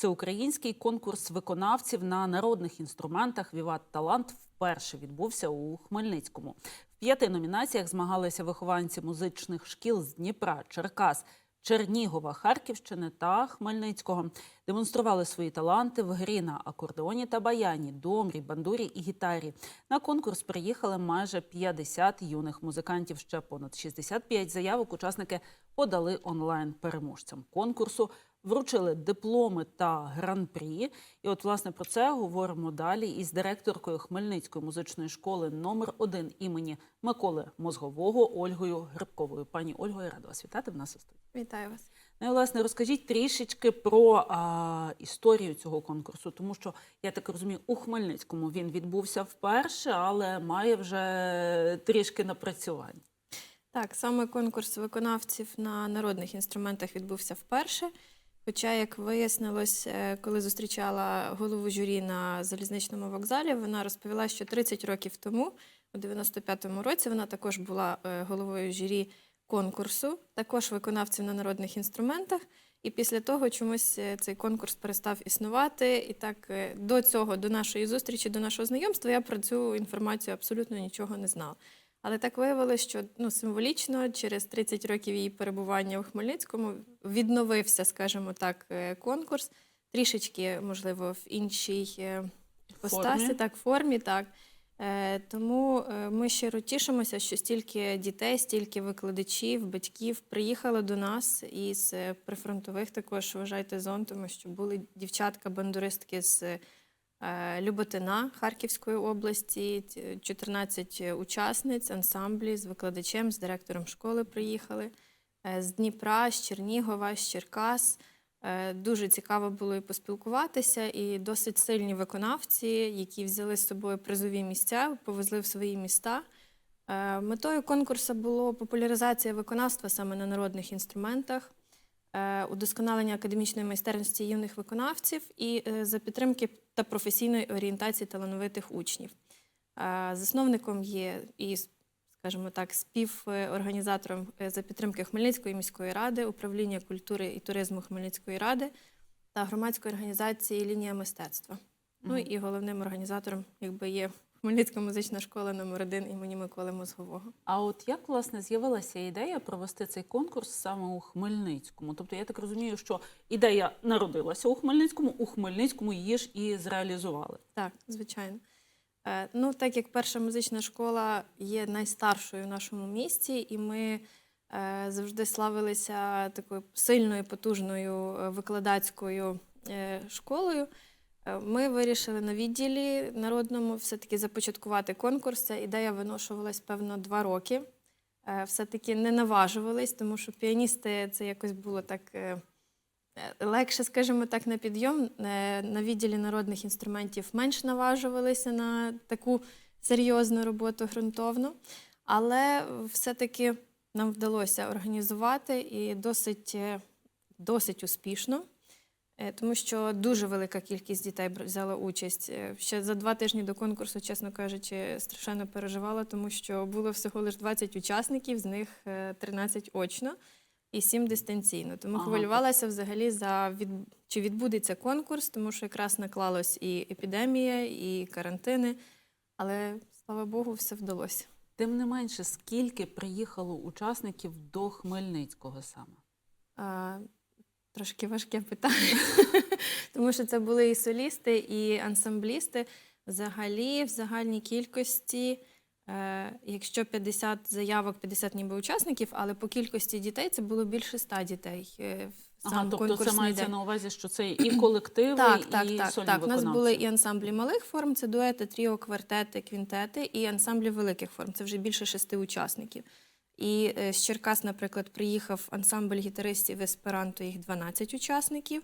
Всеукраїнський конкурс виконавців на народних інструментах Віват Талант вперше відбувся у Хмельницькому. В п'яти номінаціях змагалися вихованці музичних шкіл з Дніпра, Черкас, Чернігова, Харківщини та Хмельницького. Демонстрували свої таланти в грі на акордеоні та баяні, домрі, бандурі і гітарі. На конкурс приїхали майже 50 юних музикантів. Ще понад 65 заявок учасники подали онлайн переможцям конкурсу. Вручили дипломи та гран-прі. І от власне про це говоримо далі із директоркою Хмельницької музичної школи номер 1 імені Миколи Мозгового Ольгою Грибковою. Пані Ольго, я рада вас вітати в нас у студії. Вітаю вас. Ну і власне розкажіть трішечки про а, історію цього конкурсу, тому що я так розумію, у Хмельницькому він відбувся вперше, але має вже трішки напрацювань. Так, саме конкурс виконавців на народних інструментах відбувся вперше. Хоча, як вияснилось, е, коли зустрічала голову журі на залізничному вокзалі, вона розповіла, що 30 років тому, у 95-му році, вона також була е, головою журі конкурсу, також виконавців на народних інструментах. І після того чомусь е, цей конкурс перестав існувати. І так до цього, до нашої зустрічі, до нашого знайомства, я про цю інформацію абсолютно нічого не знала. Але так виявилося, що ну, символічно через 30 років її перебування у Хмельницькому відновився, скажімо так, е, конкурс. Трішечки, можливо, в іншій е, постасі, Формі. так, формі, так. Е, Тому ми щиро тішимося, що стільки дітей, стільки викладачів, батьків приїхали до нас із прифронтових також вважайте зон, тому що були дівчатка-бандуристки з Люботина Харківської області, 14 учасниць, ансамблі з викладачем, з директором школи приїхали. Е, З Дніпра, з Чернігова, з Черкас. Е, Дуже цікаво було і поспілкуватися, і досить сильні виконавці, які взяли з собою призові місця, повезли в свої міста. Е, Метою конкурсу було популяризація виконавства саме на народних інструментах, е, удосконалення академічної майстерності юних виконавців і е, за підтримки та професійної орієнтації талановитих учнів. Е, Засновником є і, скажімо так, співорганізатором е, за підтримки Хмельницької міської ради, управління культури і туризму Хмельницької ради та громадської організації Лінія мистецтва. Ну і головним організатором, якби є Хмельницька музична школа номер 1 імені Миколи Мозгового. А от як власне з'явилася ідея провести цей конкурс саме у Хмельницькому? Тобто я так розумію, що ідея народилася у Хмельницькому, у Хмельницькому її ж і зреалізували. Так, звичайно. Е, Ну, так як перша музична школа є найстаршою в нашому місті, і ми е, завжди славилися такою сильною, потужною е, викладацькою школою. Е, Ми вирішили на відділі народному все-таки започаткувати конкурс. Ця ідея виношувалась, певно, два роки. Е, Все-таки не наважувались, тому що піаністи це якось було так е, легше, скажімо так, на підйом. На відділі народних інструментів менш наважувалися на таку серйозну роботу ґрунтовну. Але все-таки нам вдалося організувати і досить, досить успішно. Е, Тому що дуже велика кількість дітей взяла участь. Е, Ще за два тижні до конкурсу, чесно кажучи, страшенно переживала, тому що було всього лише 20 учасників, з них е, 13 очно і 7 дистанційно. Тому Ага, хвилювалася взагалі за від... чи відбудеться конкурс, тому що якраз наклалось і епідемія, і карантини. Але слава Богу, все вдалося. Тим не менше, скільки приїхало учасників до Хмельницького саме? А, трошки важке питання, тому що це були і солісти, і ансамблісти. Взагалі, в загальній кількості, е, якщо 50 заявок, 50 ніби учасників, але по кількості дітей це було більше 100 дітей. е, в Ага, сам тобто це конкурсний мається день. на увазі, що це і колективи, Так, і так, так, сольні так. У нас виконавці. були і ансамблі малих форм, це дуети, тріо, квартети, квінтети, і ансамблі великих форм. Це вже більше шести учасників. І е, з Черкас, наприклад, приїхав ансамбль гітаристів есперанто, їх 12 учасників,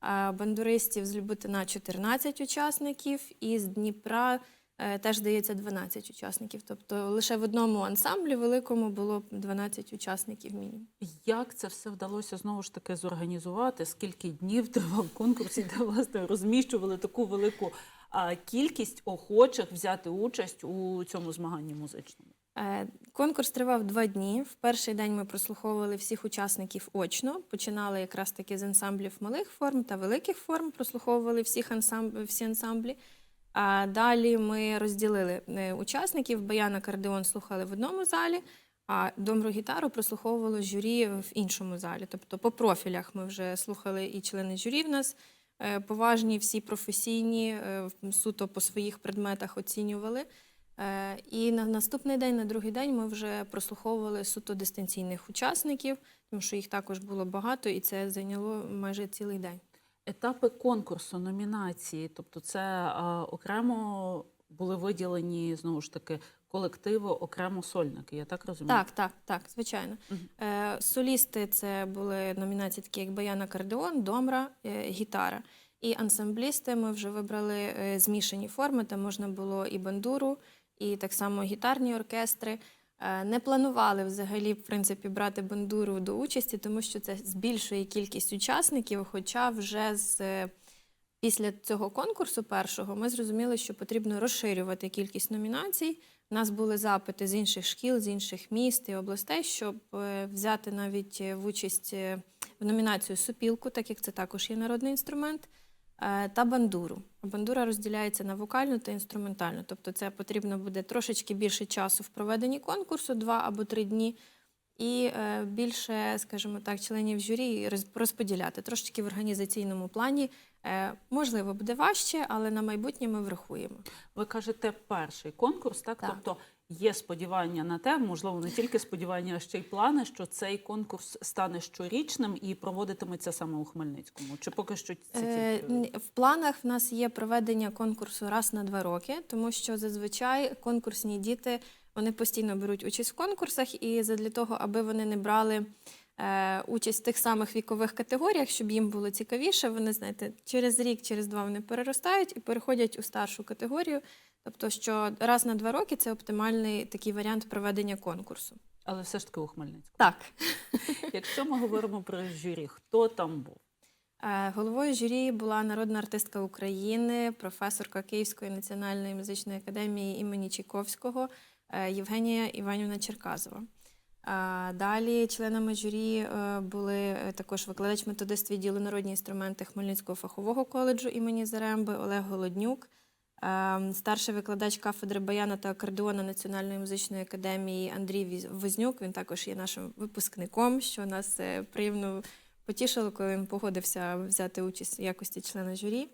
а бандуристів з Люботина 14 учасників, і з Дніпра е, теж, здається, 12 учасників. Тобто лише в одному ансамблі великому було 12 учасників мінімум. Як це все вдалося знову ж таки зорганізувати? Скільки днів тривав конкурс, де власне розміщували таку велику кількість охочих взяти участь у цьому змаганні музичному? Е, Конкурс тривав два дні. В перший день ми прослуховували всіх учасників очно. Починали якраз таки з ансамблів малих форм та великих форм, прослуховували всіх ансамб... всі ансамблі. А далі ми розділили е, учасників. Баян акордеон слухали в одному залі, а домру гітару прослуховувало журі в іншому залі. Тобто по профілях ми вже слухали і члени журі в нас е, поважні, всі професійні, суто по своїх предметах оцінювали. Е, І на наступний день, на другий день, ми вже прослуховували суто дистанційних учасників, тому що їх також було багато, і це зайняло майже цілий день. Етапи конкурсу, номінації, тобто це а, окремо були виділені знову ж таки колективи, окремо сольники. Я так розумію? Так, так, так, звичайно. Мгм. Е, солісти це були номінації, такі як Баян акордеон, домра, е, гітара. І ансамблісти ми вже вибрали е, змішані форми. Там можна було і бандуру, і так само гітарні оркестри. Е, Не планували взагалі, в принципі, брати бандуру до участі, тому що це збільшує кількість учасників. Хоча вже з е, після цього конкурсу першого ми зрозуміли, що потрібно розширювати кількість номінацій. У нас були запити з інших шкіл, з інших міст і областей, щоб е, взяти навіть в участь в номінацію супілку, так як це також є народний інструмент, та бандуру. Бандура розділяється на вокальну та інструментальну. Тобто, це потрібно буде трошечки більше часу в проведенні конкурсу, два або три дні, і е, більше, скажімо так, членів журі роз- розподіляти трошечки в організаційному плані. Е, Можливо, буде важче, але на майбутнє ми врахуємо. Ви кажете, перший конкурс, так? Так. Тобто є сподівання на те, можливо, не тільки сподівання, а ще й плани, що цей конкурс стане щорічним і проводитиметься саме у Хмельницькому. Чи поки що це тільки... В планах в нас є проведення конкурсу раз на два роки, тому що зазвичай конкурсні діти вони постійно беруть участь в конкурсах, і для того, аби вони не брали е, участь в тих самих вікових категоріях, щоб їм було цікавіше, вони знаєте, через рік, через два вони переростають і переходять у старшу категорію. Тобто, що раз на два роки це оптимальний такий варіант проведення конкурсу. Але все ж таки у Хмельницькому. Так. Якщо ми говоримо про журі, хто там був? Е, Головою журі була народна артистка України, професорка Київської національної музичної академії імені Чайковського е, Євгенія Іванівна Черказова. А Далі членами журі е, були е, також викладач методист відділу народні інструменти Хмельницького фахового коледжу імені Заремби Олег Голоднюк, е, старший викладач кафедри баяна та акордеона Національної музичної академії Андрій Вознюк. Він також є нашим випускником, що нас е, приємно потішило, коли він погодився взяти участь в якості члена журі.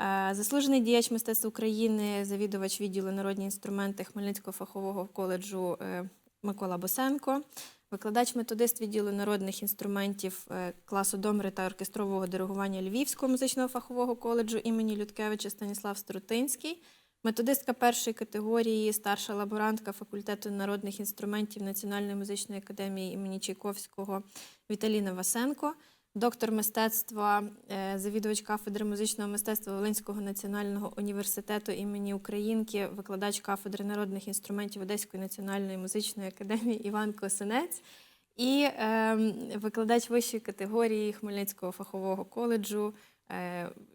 Е, Заслужений діяч мистецтв України, завідувач відділу народні інструменти Хмельницького фахового коледжу е, Микола Босенко, викладач методист відділу народних інструментів е, класу домри та оркестрового диригування Львівського музичного фахового коледжу імені Людкевича Станіслав Струтинський, методистка першої категорії, старша лаборантка факультету народних інструментів Національної музичної академії імені Чайковського Віталіна Васенко, доктор мистецтва, е, завідувач кафедри музичного мистецтва Волинського національного університету імені Українки, викладач кафедри народних інструментів Одеської національної музичної академії Іван Косинець. І ем, викладач вищої категорії Хмельницького фахового коледжу,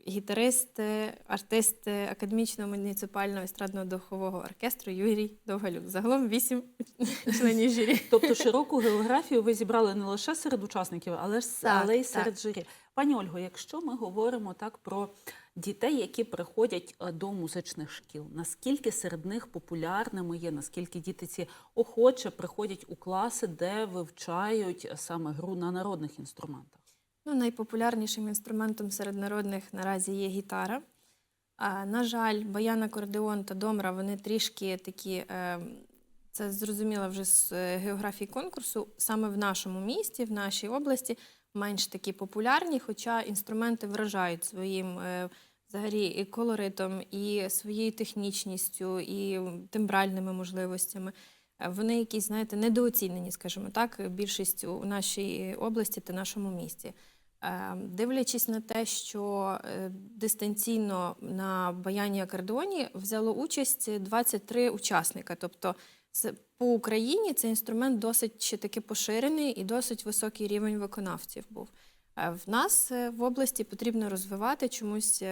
гітарист, е, артист е, академічного муніципального естрадного духового оркестру Юрій Довгалюк. Загалом вісім членів журі. Тобто широку географію ви зібрали не лише серед учасників, але, ж, Так, але й так. серед журі. Пані Ольго, якщо ми говоримо так про дітей, які приходять е, до музичних шкіл, наскільки серед них популярними є, наскільки діти ці охоче приходять у класи, де вивчають саме гру на народних інструментах? Ну, найпопулярнішим інструментом серед народних наразі є гітара. А, на жаль, баян, акордеон та домра вони трішки такі, е, це зрозуміло вже з е, географії конкурсу, саме в нашому місті, в нашій області, менш такі популярні, хоча інструменти вражають своїм е, взагалі і колоритом, і своєю технічністю, і тембральними можливостями. Вони якісь, знаєте, недооцінені, скажімо так, більшістю у нашій області та нашому місті. Е, Дивлячись на те, що е, дистанційно на баяні акордеоні взяло участь 23 учасника. Тобто по Україні цей інструмент досить ще таки поширений і досить високий рівень виконавців був. Е, В нас е, в області потрібно розвивати чомусь.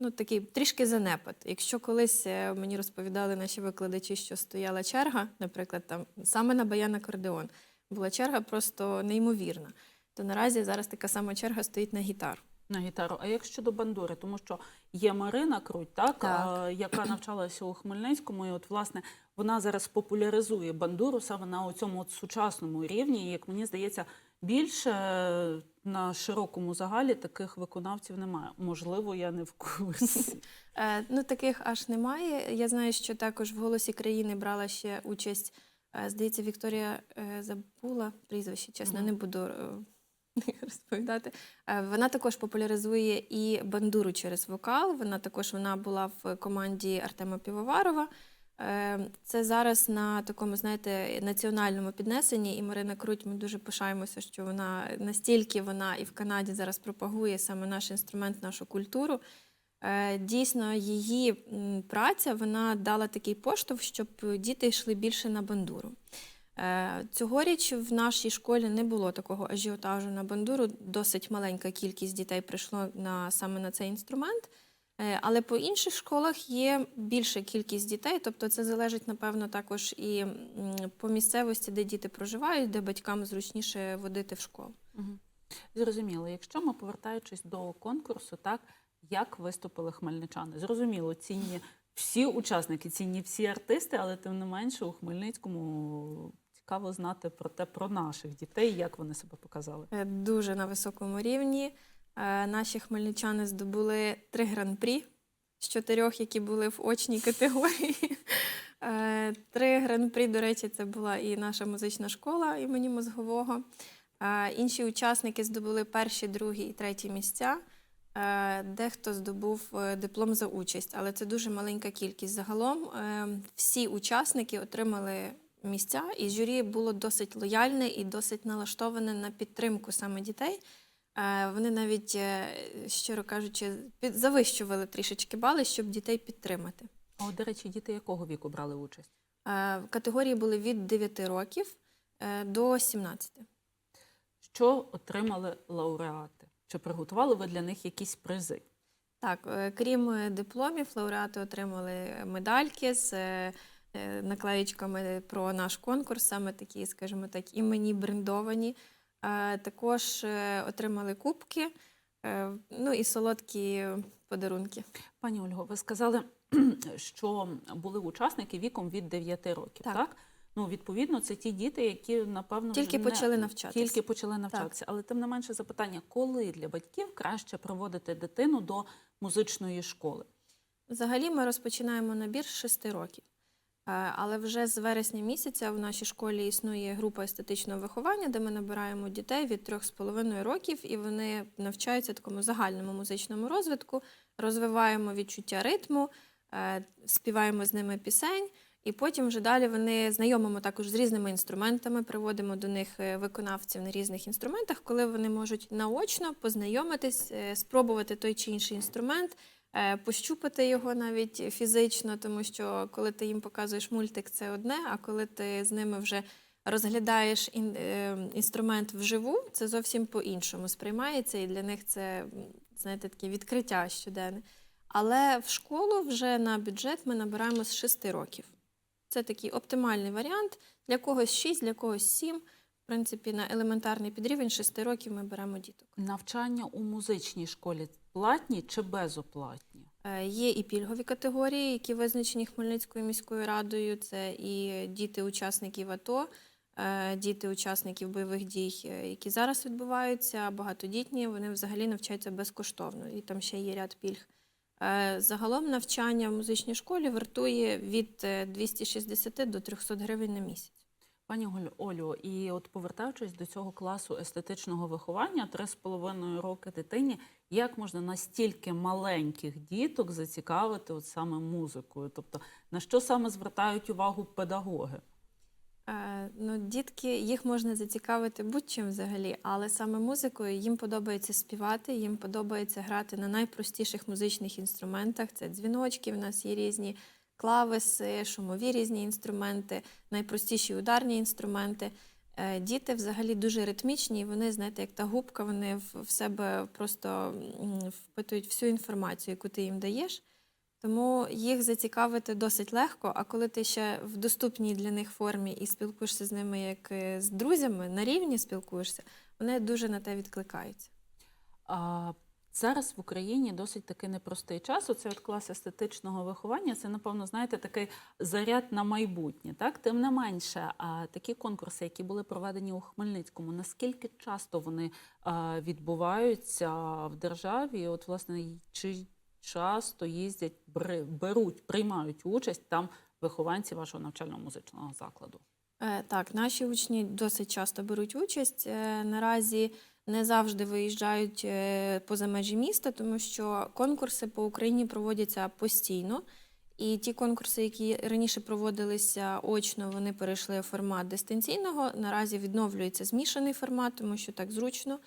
ну, такий трішки занепад. Якщо колись мені розповідали наші викладачі, що стояла черга, наприклад, там саме на баян-акордеон, була черга просто неймовірна. То наразі зараз така сама черга стоїть на гітару. На гітару. А як щодо бандури? Тому що є Марина Круть, так, Так. а, яка навчалася у Хмельницькому, і от власне вона зараз популяризує бандуру саме на цьому от сучасному рівні. І, як мені здається, більше е, на широкому загалі таких виконавців немає. Можливо, я не в курсі. Е, ну, таких аж немає. Я знаю, що також в голосі країни брала ще участь. е, Здається, Вікторія забула прізвище, чесно, не буду розповідати. Е, Вона також популяризує і бандуру через вокал. Вона також вона була в команді Артема Півоварова. Е, Це зараз на такому, знаєте, національному піднесенні. І Марина Круть, ми дуже пишаємося, що вона настільки вона і в Канаді зараз пропагує саме наш інструмент, нашу культуру. Е, Дійсно, її праця вона дала такий поштовх, щоб діти йшли більше на бандуру. Е, Цьогоріч в нашій школі не було такого ажіотажу на бандуру. Досить маленька кількість дітей прийшло на саме на цей інструмент. Е, Але по інших школах є більша кількість дітей, тобто це залежить, напевно, також і по місцевості, де діти проживають, де батькам зручніше водити в школу. Зрозуміло, якщо ми повертаючись до конкурсу, так як виступили хмельничани? Зрозуміло, цінні всі учасники, цінні всі артисти, але тим не менше у Хмельницькому цікаво знати про те, про наших дітей, як вони себе показали. Е, дуже на високому рівні. Е, Наші хмельничани здобули три гран-прі з чотирьох, які були в очній категорії. Е, Три гран-прі, до речі, це була і наша музична школа імені Мозгового. Інші учасники здобули перші, другі і треті місця. Дехто здобув диплом за участь, але це дуже маленька кількість. Загалом всі учасники отримали місця, і журі було досить лояльне і досить налаштоване на підтримку саме дітей. Е, Вони навіть, е, щиро кажучи, завищували трішечки бали, щоб дітей підтримати. А от, до речі, діти якого віку брали участь? Е, Категорії були від 9 років до 17. Що отримали лауреати? Чи приготували ви для них якісь призи? Так, крім дипломів, лауреати отримали медальки з наклеєчками про наш конкурс, саме такі, скажімо так, імені брендовані. Е, Також е, отримали кубки, е, ну і солодкі подарунки. Пані Ольго, ви сказали, що були учасники віком від 9 років, так? Так. Ну, відповідно, це ті діти, які, напевно, Тільки вже не- почали навчатися. Тільки почали навчатися. Але тим не менше запитання, коли для батьків краще проводити дитину до музичної школи? Взагалі ми розпочинаємо набір з 6 років. Е, Але вже з вересня місяця в нашій школі існує група естетичного виховання, де ми набираємо дітей від 3,5 років, і вони навчаються такому загальному музичному розвитку, розвиваємо відчуття ритму, е, співаємо з ними пісень. І потім вже далі вони знайомимо також з різними інструментами, приводимо до них е, виконавців на різних інструментах, коли вони можуть наочно познайомитись, спробувати той чи інший інструмент, пощупати його навіть фізично, тому що коли ти їм показуєш мультик, це одне, а коли ти з ними вже розглядаєш е, інструмент вживу, це зовсім по-іншому сприймається, і для них це знаєте, таке відкриття щоденне. Але в школу вже на бюджет ми набираємо з 6 років. Це такий оптимальний варіант. Для когось 6, для когось 7. В принципі, на елементарний підрівень 6 років ми беремо діток. Навчання у музичній школі платні чи безоплатні? Е, Є і пільгові категорії, які визначені Хмельницькою міською радою. Це і діти учасників АТО, е, діти учасників бойових дій, е, які зараз відбуваються, багатодітні. Вони взагалі навчаються безкоштовно, і там ще є ряд пільг. Загалом навчання в музичній школі вартує від е, 260 до 300 гривень на місяць. Пані Олю, і от повертаючись до цього класу естетичного виховання, три з половиною роки дитині, як можна настільки маленьких діток зацікавити от саме музикою? Тобто на що саме звертають увагу педагоги? Е, Ну, дітки, їх можна зацікавити будь-чим взагалі, але саме музикою їм подобається співати, їм подобається грати на найпростіших музичних інструментах. Це дзвіночки, в нас є різні клавеси, шумові різні інструменти, найпростіші ударні інструменти. Е, Діти взагалі дуже ритмічні, і вони, знаєте, як та губка, вони в себе просто впитують всю інформацію, яку ти їм даєш. Тому їх зацікавити досить легко. А коли ти ще в доступній для них формі і спілкуєшся з ними як е, з друзями, на рівні спілкуєшся, вони дуже на те відкликаються. А, зараз в Україні досить таки непростий час. Оце от клас естетичного виховання. Це, напевно, знаєте, такий заряд на майбутнє. Так, тим не менше, а такі конкурси, які були проведені у Хмельницькому, наскільки часто вони відбуваються в державі? От, власне, чи часто їздять, беруть, приймають участь там вихованці вашого навчально-музичного закладу? Е, Так, наші учні досить часто беруть участь. Е, Наразі не завжди виїжджають е, поза межі міста, тому що конкурси по Україні проводяться постійно. І ті конкурси, які раніше проводилися очно, вони перейшли в формат дистанційного. Наразі відновлюється змішаний формат, тому що так зручно.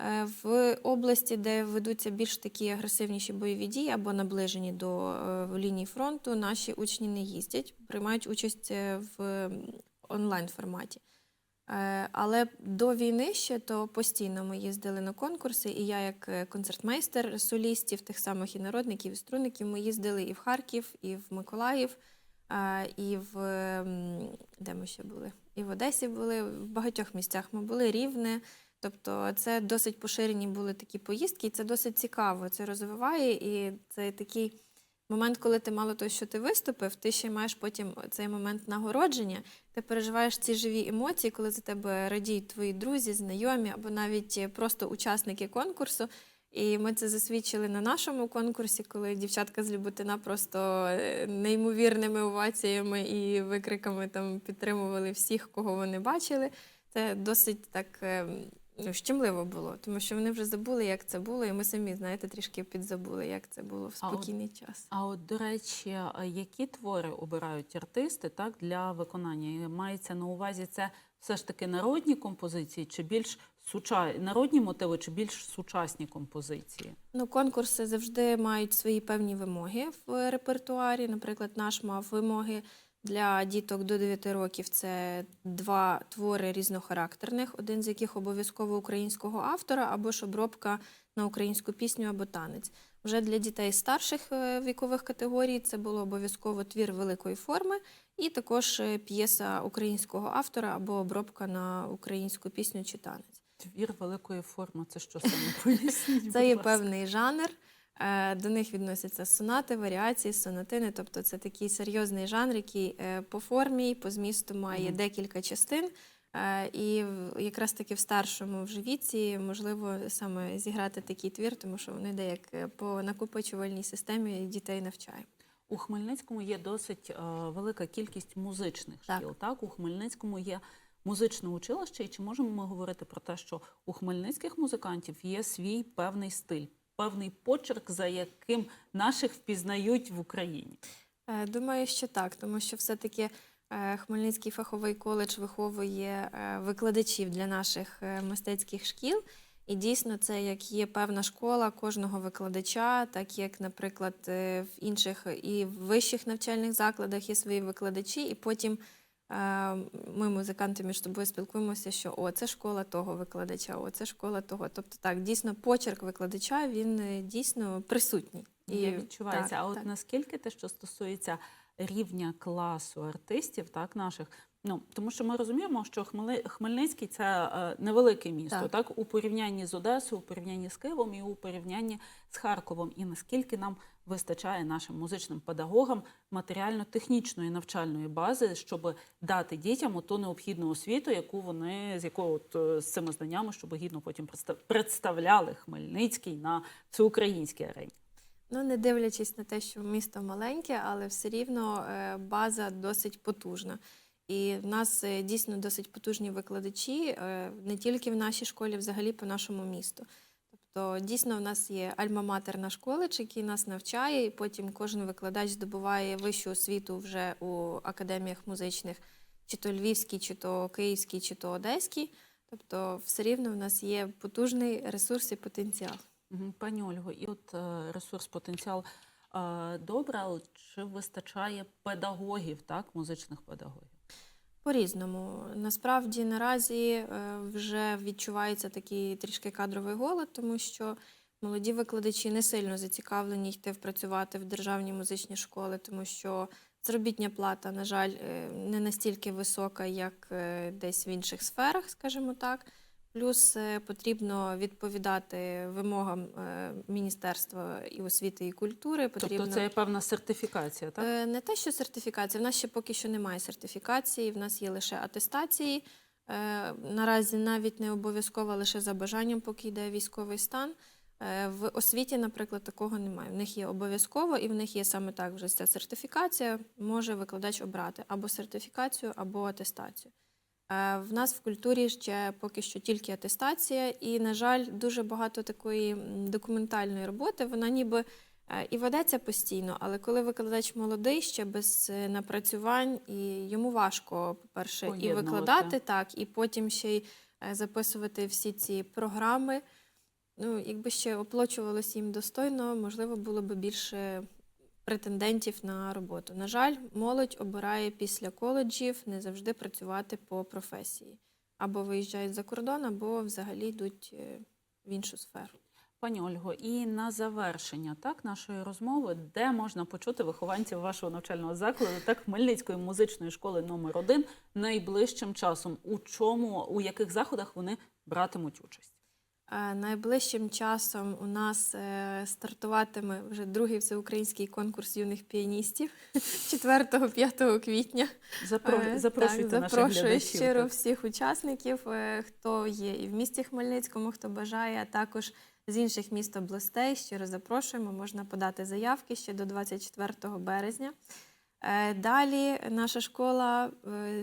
Е, В області, де ведуться більш такі агресивніші бойові дії або наближені до е, лінії фронту, наші учні не їздять, приймають участь в онлайн форматі. Е, Але до війни ще то постійно ми їздили на конкурси, і я, як е, концертмейстер солістів, тих самих і народників, і струнників, ми їздили і в Харків, і в Миколаїв, е, і в де ми ще були? І в Одесі були, в багатьох місцях ми були рівне. Тобто це досить поширені були такі поїздки, і це досить цікаво. Це розвиває, і це такий момент, коли ти мало того, що ти виступив, ти ще маєш потім цей момент нагородження. Ти переживаєш ці живі емоції, коли за тебе радіють твої друзі, знайомі або навіть просто учасники конкурсу. І ми це засвідчили на нашому конкурсі, коли дівчатка з Люботина просто е, неймовірними оваціями і викриками там підтримували всіх, кого вони бачили. Це досить так е, ну, щемливо було, тому що вони вже забули, як це було, і ми самі, знаєте, трішки підзабули, як це було в А от- спокійний час. А от, до речі, які твори обирають артисти так, для виконання? І Мається на увазі це все ж таки народні композиції, чи більш суча... народні мотиви, чи більш сучасні композиції? Ну, конкурси завжди мають свої певні вимоги в репертуарі. Наприклад, наш мав вимоги для діток до 9 років. Це два твори різнохарактерних, один з яких обов'язково українського автора, або ж обробка на українську пісню або танець. Вже для дітей старших е, вікових категорій це було обов'язково твір великої форми, і також е, п'єса українського автора або обробка на українську пісню чи танець. Твір великої форми, це що саме поясніть? Це є певний жанр. Е, До них відносяться сонати, варіації, сонатини. Тобто це такий серйозний жанр, який е, по формі, по змісту має декілька частин. Е, І якраз таки в старшому вже віці можливо саме зіграти такий твір, тому що вони де як е, по накопичувальній системі дітей навчає. У Хмельницькому є досить е, велика кількість музичних Так. шкіл. Так, у Хмельницькому є музичне училище. І чи можемо ми говорити про те, що у хмельницьких музикантів є свій певний стиль, певний почерк, за яким наших впізнають в Україні? Е, Думаю, що так, тому що все-таки е, Хмельницький фаховий коледж виховує е, викладачів для наших мистецьких шкіл. І дійсно, це як є певна школа кожного викладача, так як, наприклад, в інших і вищих навчальних закладах є свої викладачі, і потім ми, музиканти, між собою спілкуємося, що о, це школа того викладача, о, це школа того. Тобто так, дійсно, почерк викладача він е, дійсно присутній. І відчувається. так, а от так. наскільки те, що стосується рівня класу артистів, так наших. Ну тому що ми розуміємо, що Хмели... Хмельницький це е, невелике місто, так. Так. у порівнянні з Одесою, у порівнянні з Києвом і у порівнянні з Харковом. І наскільки нам вистачає нашим музичним педагогам матеріально-технічної навчальної бази, щоб дати дітям ту необхідну освіту, яку вони з якою от, е, з цими знаннями, щоб гідно потім представ- представляли Хмельницький на всеукраїнській арені. Ну, не дивлячись на те, що місто маленьке, але все рівно е, база досить потужна. І в нас е, дійсно досить потужні викладачі, е, не тільки в нашій школі, взагалі по нашому місту. Тобто, дійсно, в нас є альма-матер наш коледж, який нас навчає, і потім кожен викладач здобуває вищу освіту вже у академіях музичних, чи то львівській, чи то київській, чи то одеській. Тобто, все рівно в нас є потужний ресурс і потенціал. Пані Ольго, і от е, ресурс, потенціал добре, але чи вистачає педагогів, так, музичних педагогів? По-різному. Насправді наразі е, вже відчувається такий трішки кадровий голод, тому що молоді викладачі не сильно зацікавлені йти працювати в державні музичні школи, тому що заробітня плата, на жаль, е, не настільки висока, як е, десь в інших сферах, скажімо так. Плюс е, потрібно відповідати вимогам е, Міністерства і освіти і культури. Потрібно... Тобто це є певна сертифікація, так? Е, Не те, що сертифікація. В нас ще поки що немає сертифікації, в нас є лише атестації. Наразі навіть не обов'язково лише за бажанням, поки йде військовий стан. В освіті, наприклад, такого немає. В них є обов'язково, і в них є саме так вже ця сертифікація. Може викладач обрати або сертифікацію, або атестацію. Е, В нас в культурі ще поки що тільки атестація, і, на жаль, дуже багато такої документальної роботи. Вона ніби е, і ведеться постійно, але коли викладач молодий, ще без е, напрацювань, і йому важко, по-перше, і викладати так, і потім ще й записувати всі ці програми. Ну, якби ще оплачувалось їм достойно, можливо, було б більше претендентів на роботу. На жаль, молодь обирає після коледжів не завжди працювати по професії. Або виїжджають за кордон, або взагалі йдуть е, в іншу сферу. Пані Ольго, і на завершення так нашої розмови, де можна почути вихованців вашого навчального закладу, так Хмельницької музичної школи номер 1 найближчим часом. У чому, у яких заходах вони братимуть участь? Е, Найближчим часом у нас е, стартуватиме вже другий всеукраїнський конкурс юних піаністів 4-5 квітня. Запро... Е, Запрошуйте так, запрошую глядачів. щиро всіх учасників, хто є і в місті Хмельницькому, хто бажає, а також з інших міст областей. Щиро запрошуємо. Можна подати заявки ще до 24 березня. Далі наша школа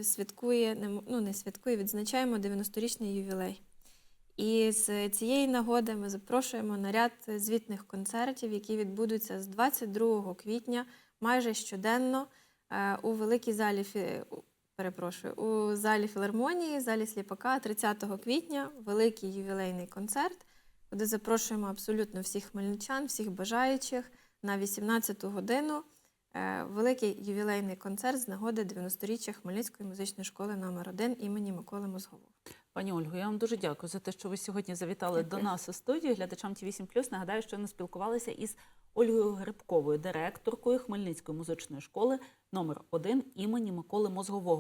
святкує, ну не святкує, відзначаємо 90-річний ювілей. І з цієї нагоди ми запрошуємо на ряд звітних концертів, які відбудуться з 22 квітня майже щоденно е, у великій залі перепрошую, у залі філармонії, залі Сліпака 30 квітня великий ювілейний концерт, куди запрошуємо абсолютно всіх хмельничан, всіх бажаючих на 18 годину. Е, Великий ювілейний концерт з нагоди 90-річчя Хмельницької музичної школи номер 1 імені Миколи Мозгового. Пані Ольго, я вам дуже дякую за те, що ви сьогодні завітали Дякую. до нас у студію. Глядачам ті 8 Нагадаю, що ми спілкувалися із Ольгою Грибковою, директоркою Хмельницької музичної школи номер 1 імені Миколи Мозгового.